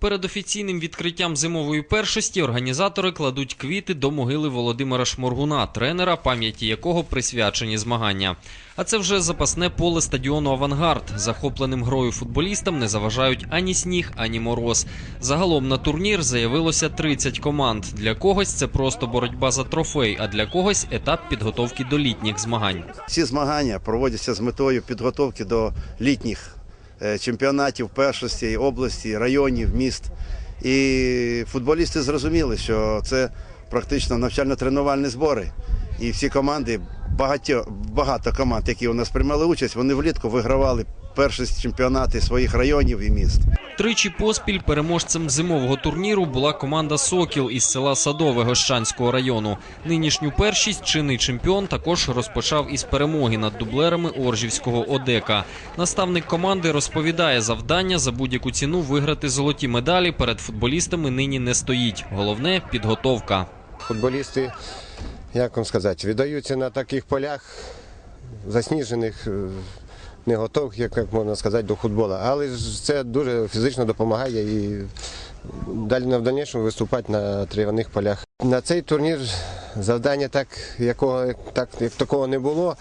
Перед офіційним відкриттям зимової першості організатори кладуть квіти до могили Володимира Шморгуна, тренера, пам'яті якого присвячені змагання. А це вже запасне поле стадіону Авангард. Захопленим грою футболістам не заважають ані сніг, ані мороз. Загалом на турнір заявилося 30 команд. Для когось це просто боротьба за трофей, а для когось етап підготовки до літніх змагань. Ці змагання проводяться з метою підготовки до літніх чемпіонатів першості області, районів, міст. І футболісти зрозуміли, що це практично навчально-тренувальні збори. І всі команди, багато, багато команд, які у нас приймали участь, вони влітку вигравали першість чемпіонати своїх районів і міст. Тричі поспіль переможцем зимового турніру була команда Сокіл із села Садове Гощанського району. Нинішню першість чинний чемпіон також розпочав із перемоги над дублерами Оржівського Одека. Наставник команди розповідає, завдання за будь-яку ціну виграти золоті медалі перед футболістами нині не стоїть. Головне підготовка. Футболісти, як вам сказати, віддаються на таких полях засніжених, не готов, як як можна сказати, до футболу. Але ж це дуже фізично допомагає і далі в дальнішому виступати на триваних полях. На цей турнір завдання так, якого, так, як такого не було,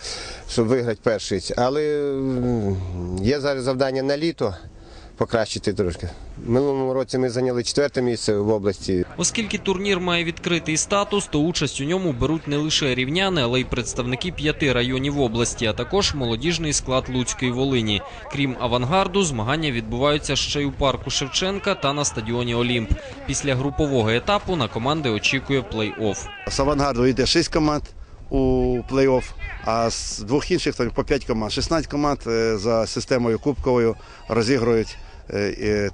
щоб виграти перший. Але є зараз завдання на літо покращити трошки. Минулому році ми зайняли четверте місце в області. Оскільки турнір має відкритий статус, то участь у ньому беруть не лише рівняни, але й представники п'яти районів області, а також молодіжний склад Луцької Волині. Крім авангарду, змагання відбуваються ще й у парку Шевченка та на стадіоні Олімп. Після групового етапу на команди очікує плей-офф. З авангарду йде 6 команд у плей-офф, а з двох інших там по 5 команд. 16 команд е, за системою кубковою розігрують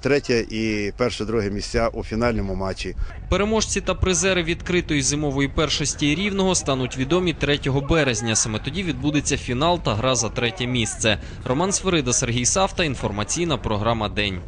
третє і перше, друге місця у фінальному матчі. Переможці та призери відкритої зимової першості рівного стануть відомі 3 березня. Саме тоді відбудеться фінал та гра за третє місце. Роман Сверида, Сергій Савта. Інформаційна програма День.